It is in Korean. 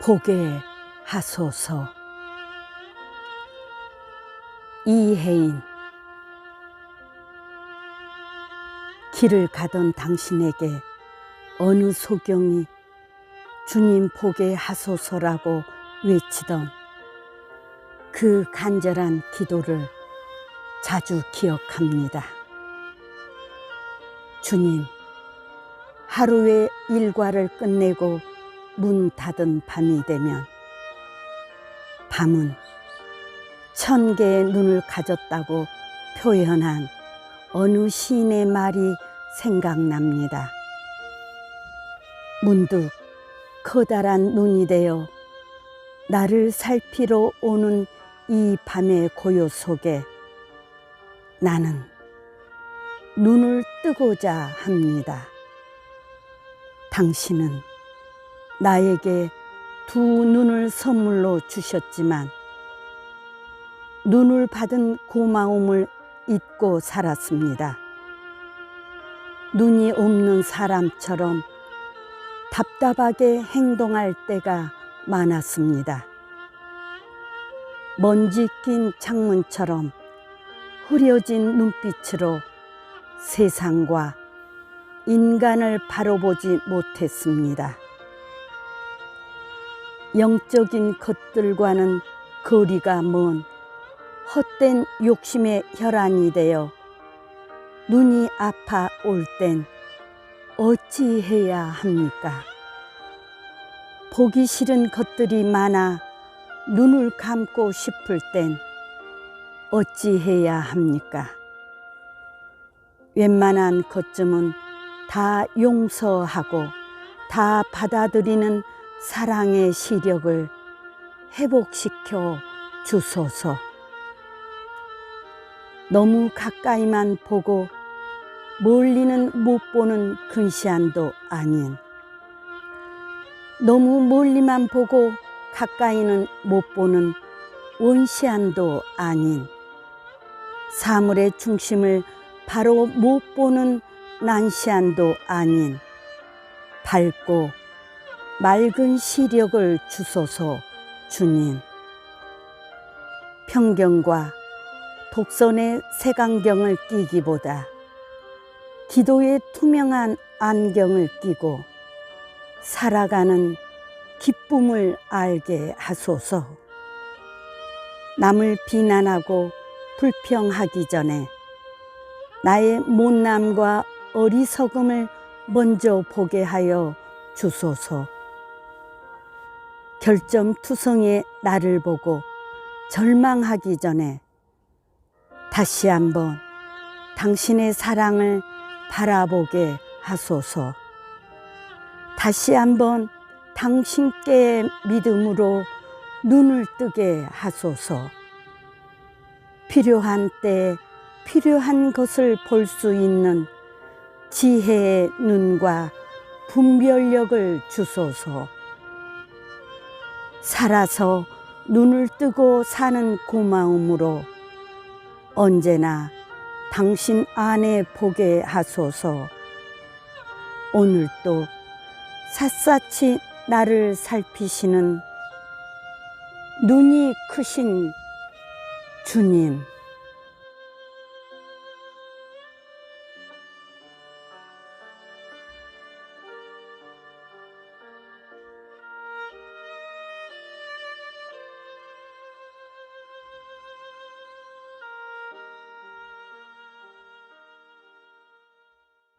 보게 하소서. 이혜인 길을 가던 당신에게 어느 소경이 주님 보게 하소서라고 외치던 그 간절한 기도를 자주 기억합니다. 주님, 하루의 일과를 끝내고 문 닫은 밤이 되면 밤은 천 개의 눈을 가졌다고 표현한 어느 시인의 말이 생각납니다. 문득 커다란 눈이 되어 나를 살피러 오는 이 밤의 고요 속에 나는 눈을 뜨고자 합니다. 당신은 나에게 두 눈을 선물로 주셨지만 눈을 받은 고마움을 잊고 살았습니다. 눈이 없는 사람처럼 답답하게 행동할 때가 많았습니다. 먼지 낀 창문처럼 흐려진 눈빛으로 세상과 인간을 바로 보지 못했습니다. 영적인 것들과는 거리가 먼 헛된 욕심의 혈안이 되어 눈이 아파 올 땐 어찌해야 합니까? 보기 싫은 것들이 많아 눈을 감고 싶을 땐 어찌해야 합니까? 웬만한 것쯤은 다 용서하고 다 받아들이는 사랑의 시력을 회복시켜 주소서. 너무 가까이만 보고 멀리는 못 보는 근시안도 아닌 너무 멀리만 보고 가까이는 못 보는 원시안도 아닌 사물의 중심을 바로 못 보는 난시안도 아닌 밝고 맑은 시력을 주소서 주님 편견과 독선의 색안경을 끼기보다 기도의 투명한 안경을 끼고 살아가는 기쁨을 알게 하소서. 남을 비난하고 불평하기 전에 나의 못남과 어리석음을 먼저 보게 하여 주소서. 결점투성의 나를 보고 절망하기 전에 다시 한번 당신의 사랑을 바라보게 하소서. 다시 한번 당신께 믿음으로 눈을 뜨게 하소서. 필요한 때에 필요한 것을 볼 수 있는 지혜의 눈과 분별력을 주소서. 살아서 눈을 뜨고 사는 고마움으로 언제나 당신 안에 보게 하소서. 오늘도 샅샅이 나를 살피시는 눈이 크신 주님.